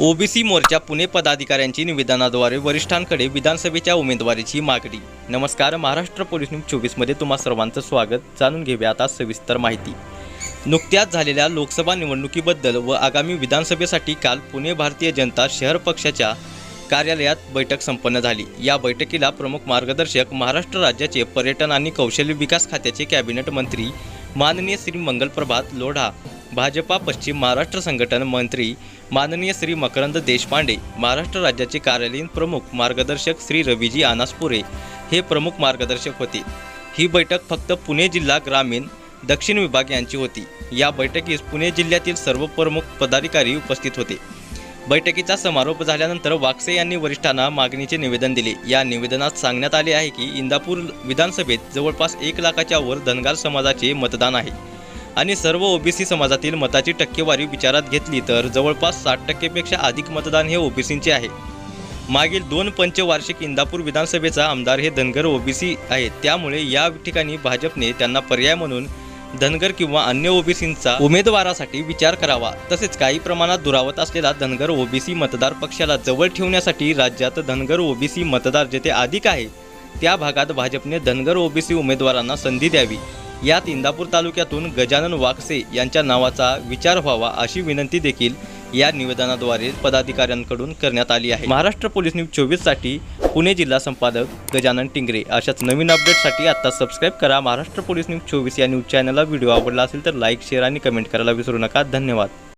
OBC मोर्चा पुणे पदाधिकाऱ्यांची निवेदनाद्वारे वरिष्ठांकडे विधानसभेच्या उमेदवारीची मागणी. नमस्कार महाराष्ट्र पोलीस न्यूज चोवीसमध्ये तुम्हा सर्वांचं स्वागत. जाणून घेऊया आता सविस्तर माहिती. नुकत्याच झालेल्या लोकसभा निवडणुकीबद्दल व आगामी विधानसभेसाठी काल पुणे भारतीय जनता शहर पक्षाच्या कार्यालयात बैठक संपन्न झाली. या बैठकीला प्रमुख मार्गदर्शक महाराष्ट्र राज्याचे पर्यटन आणि कौशल्य विकास खात्याचे कॅबिनेट मंत्री माननीय श्री मंगल प्रभात लोढा भाजपा पश्चिम महाराष्ट्र संघटन मंत्री माननीय श्री मकरंद देशपांडे महाराष्ट्र राज्याचे कार्यालयीन प्रमुख मार्गदर्शक श्री रवीजी आनासपुरे हे प्रमुख मार्गदर्शक होते. ही बैठक फक्त पुणे जिल्हा ग्रामीण दक्षिण विभाग यांची होती. या बैठकीस पुणे जिल्ह्यातील सर्व प्रमुख पदाधिकारी उपस्थित होते. बैठकीचा समारोप झाल्यानंतर वाकसे यांनी वरिष्ठांना मागणीचे निवेदन दिले. या निवेदनात सांगण्यात आले आहे की इंदापूर विधानसभेत जवळपास एक लाखाच्या वर धनगार समाजाचे मतदान आहे. आणि सर्व ओबीसी समाजातील मताची टक्केवारी विचारात घेतली तर जवळपास साठ टक्केपेक्षा अधिक मतदान हे ओबीसींचे आहे. मागील दोन पंचवार्षिक इंदापूर विधानसभेचा आमदार हे धनगर ओबीसी आहेत. त्यामुळे या ठिकाणी भाजपने त्यांना पर्याय म्हणून धनगर किंवा अन्य ओबीसींचा उमेदवारासाठी विचार करावा. तसेच काही प्रमाणात दुरावत असलेला धनगर ओबीसी मतदार पक्षाला जवळ ठेवण्यासाठी राज्यात धनगर ओबीसी मतदार जेथे अधिक आहे त्या भागात भाजपने धनगर ओबीसी उमेदवारांना संधी द्यावी. यात इंदापूर तालुक्यातून गजानन वाकसे यांच्या नावाचा विचार व्हावा अशी विनंती देखील या निवेदनाद्वारे पदाधिकाऱ्यांकडून करण्यात आली आहे. महाराष्ट्र पोलीस न्यूज चोवीससाठी पुणे जिल्हा संपादक गजानन टिंगरे. अशाच नवीन अपडेटसाठी आता सबस्क्राईब करा. महाराष्ट्र पोलीस न्यूज चोवीस या न्यूज चॅनलला व्हिडिओ आवडला असेल तर लाईक शेअर आणि कमेंट करायला विसरू नका. धन्यवाद.